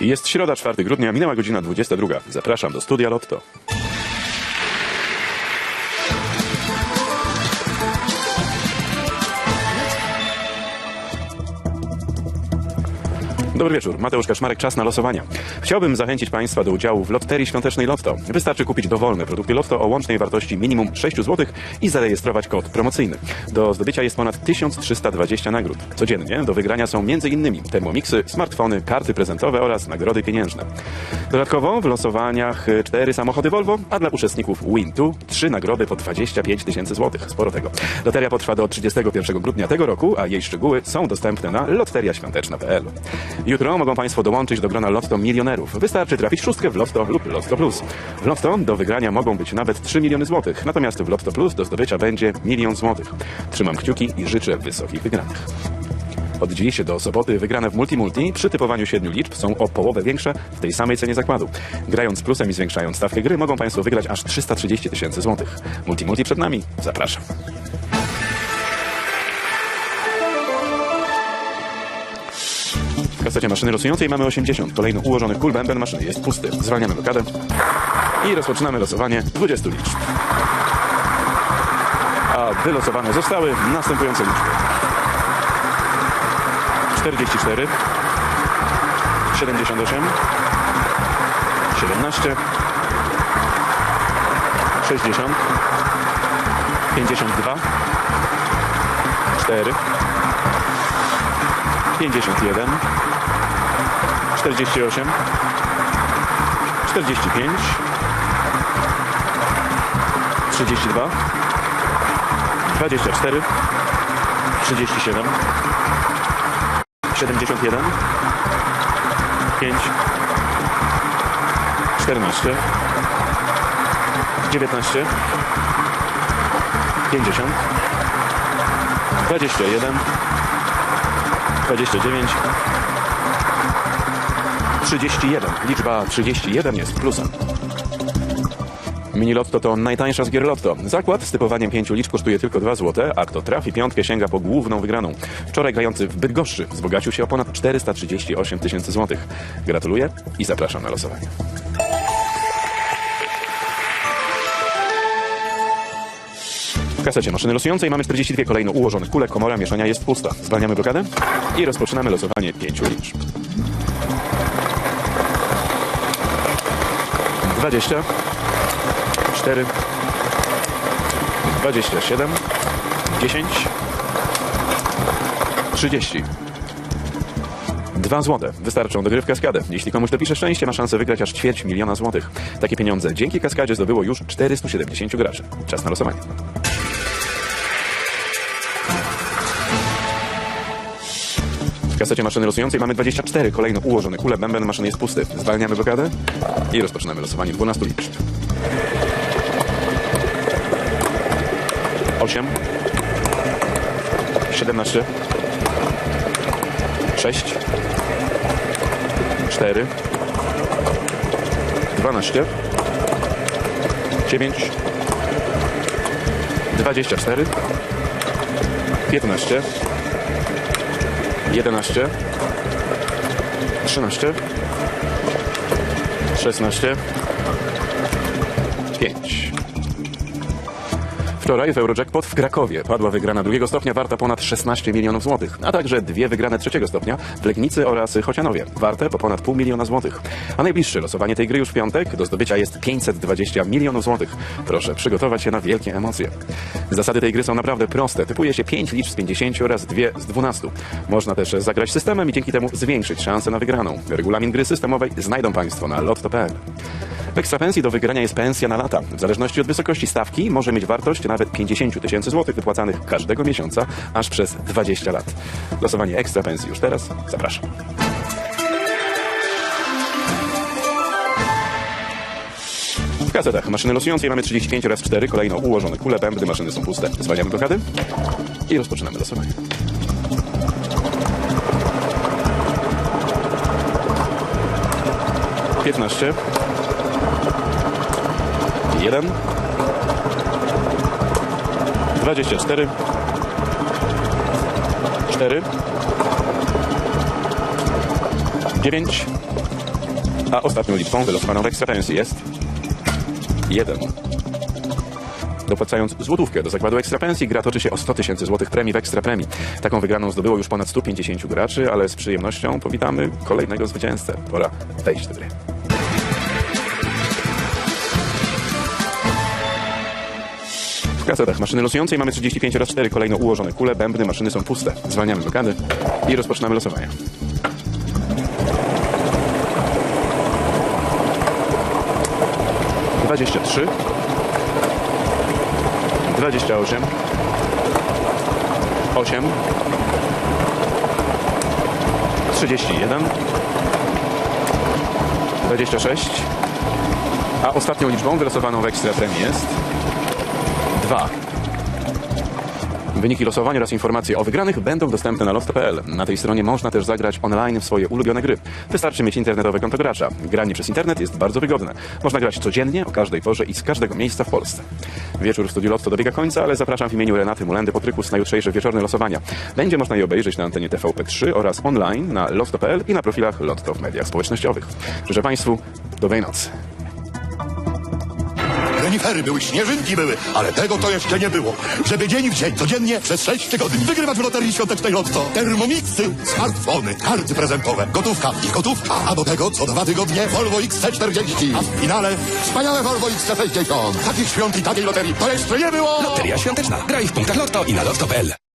Jest środa, 4 grudnia, minęła godzina 22. Zapraszam do studia Lotto. Dobry wieczór, Mateusz Kaszmarek, czas na losowania. Chciałbym zachęcić Państwa do udziału w Lotterii Świątecznej Lotto. Wystarczy kupić dowolne produkty Lotto o łącznej wartości minimum 6 zł i zarejestrować kod promocyjny. Do zdobycia jest ponad 1320 nagród. Codziennie do wygrania są m.in. termomiksy, smartfony, karty prezentowe oraz nagrody pieniężne. Dodatkowo w losowaniach y, cztery samochody Volvo, a dla uczestników Win2 trzy nagrody po 25 tysięcy złotych. Sporo tego. Loteria potrwa do 31 grudnia tego roku, a jej szczegóły są dostępne na loteriaświąteczna.pl. Jutro mogą Państwo dołączyć do grona Lotto Milionerów. Wystarczy trafić szóstkę w Lotto lub Lotto Plus. W Lotto do wygrania mogą być nawet 3 miliony złotych, natomiast w Lotto Plus do zdobycia będzie milion złotych. Trzymam kciuki i życzę wysokich wygranych. Od dziś do soboty wygrane w Multimulti przy typowaniu siedmiu liczb są o połowę większe w tej samej cenie zakładu. Grając plusem i zwiększając stawkę gry mogą Państwo wygrać aż 330 tysięcy złotych. Multimulti przed nami. Zapraszam. Kasecie maszyny losującej mamy 80. Kolejno ułożonych kul bęben maszyny jest pusty. Zwalniamy blokadę i rozpoczynamy losowanie 20 liczb. A wylosowane zostały następujące liczby. 44 78 17 60 52 4 51 48 45 32 24 37 71 5 14 19 50 21 29 31. Liczba 31 jest plusem. Mini Lotto to najtańsza z gier Lotto. Zakład z typowaniem pięciu liczb kosztuje tylko 2 zł, a kto trafi piątkę sięga po główną wygraną. Wczoraj grający w Bydgoszczy wzbogacił się o ponad 438 tysięcy złotych. Gratuluję i zapraszam na losowanie. W kasecie maszyny losującej mamy 42 kolejno ułożone kule, komora mieszania jest pusta. Zwalniamy blokadę i rozpoczynamy losowanie pięciu liczb. 20 4 27 10 30 Dwa złote wystarczą do gry w kaskadę. Jeśli komuś dopisze szczęście, ma szansę wygrać aż ćwierć miliona złotych. Takie pieniądze dzięki kaskadzie zdobyło już 470 graczy. Czas na losowanie. W kasecie maszyny losującej mamy 24 kolejno ułożone kule. Bęben maszyny jest pusty. Zwalniamy blokadę i rozpoczynamy losowanie 12 liczb. 8 17 6 4 12 9 24 15 11 13 16 5 Wczoraj w Eurojackpot w Krakowie padła wygrana drugiego stopnia warta ponad 16 milionów złotych, a także dwie wygrane trzeciego stopnia w Legnicy oraz Chocianowie, warte po ponad pół miliona złotych. A najbliższe losowanie tej gry już w piątek do zdobycia jest 520 milionów złotych. Proszę przygotować się na wielkie emocje. Zasady tej gry są naprawdę proste. Typuje się 5 liczb z 50 oraz 2 z 12. Można też zagrać systemem i dzięki temu zwiększyć szanse na wygraną. Regulamin gry systemowej znajdą Państwo na lotto.pl. W ekstrapensji do wygrania jest pensja na lata. W zależności od wysokości stawki może mieć wartość nawet 50 tysięcy złotych wypłacanych każdego miesiąca aż przez 20 lat. Losowanie ekstrapensji już teraz. Zapraszam. W kasetach maszyny losującej mamy 35 oraz 4 kolejno ułożone kule, bębny, maszyny są puste. Zwalniamy blokady i rozpoczynamy losowanie. Piętnaście. Jeden. Dwadzieścia cztery. Cztery. Dziewięć. A ostatnią liczbą wylosowaną w Extra Pensji jest 1. Dopłacając złotówkę do zakładu Ekstra Pensji, gra toczy się o 100 tysięcy złotych premii w Ekstra Premii. Taką wygraną zdobyło już ponad 150 graczy, ale z przyjemnością powitamy kolejnego zwycięzcę. Pora wejść do gry. Kasetach maszyny losującej mamy 35 oraz 4 kolejno ułożone kule, bębny, maszyny są puste. Zwalniamy blokady i rozpoczynamy losowanie. Dwadzieścia trzy, dwadzieścia osiem, osiem, trzydzieści jeden, dwadzieścia sześć, a ostatnią liczbą wylosowaną w ekstra premii jest 2. Wyniki losowania oraz informacje o wygranych będą dostępne na loft.pl. Na tej stronie można też zagrać online w swoje ulubione gry. Wystarczy mieć internetowe konto gracza. Granie przez internet jest bardzo wygodne. Można grać codziennie, o każdej porze i z każdego miejsca w Polsce. Wieczór w studiu Lotto dobiega końca, ale zapraszam w imieniu Renaty Mulendy Potrykus na jutrzejsze wieczorne losowania. Będzie można je obejrzeć na antenie TVP3 oraz online na lotto.pl i na profilach Lotto w mediach społecznościowych. Życzę Państwu dobrej nocy. Renifery były, śnieżynki były, ale tego to jeszcze nie było. Żeby dzień w dzień, codziennie, przez sześć tygodni wygrywać w loterii świątecznej Lotto. Termomixy, smartfony, karty prezentowe, gotówka i gotówka. A do tego co dwa tygodnie Volvo XC40. A w finale wspaniałe Volvo XC60. Takich świąt i takiej loterii to jeszcze nie było! Loteria świąteczna. Graj w punktach Lotto i na lotto.pl.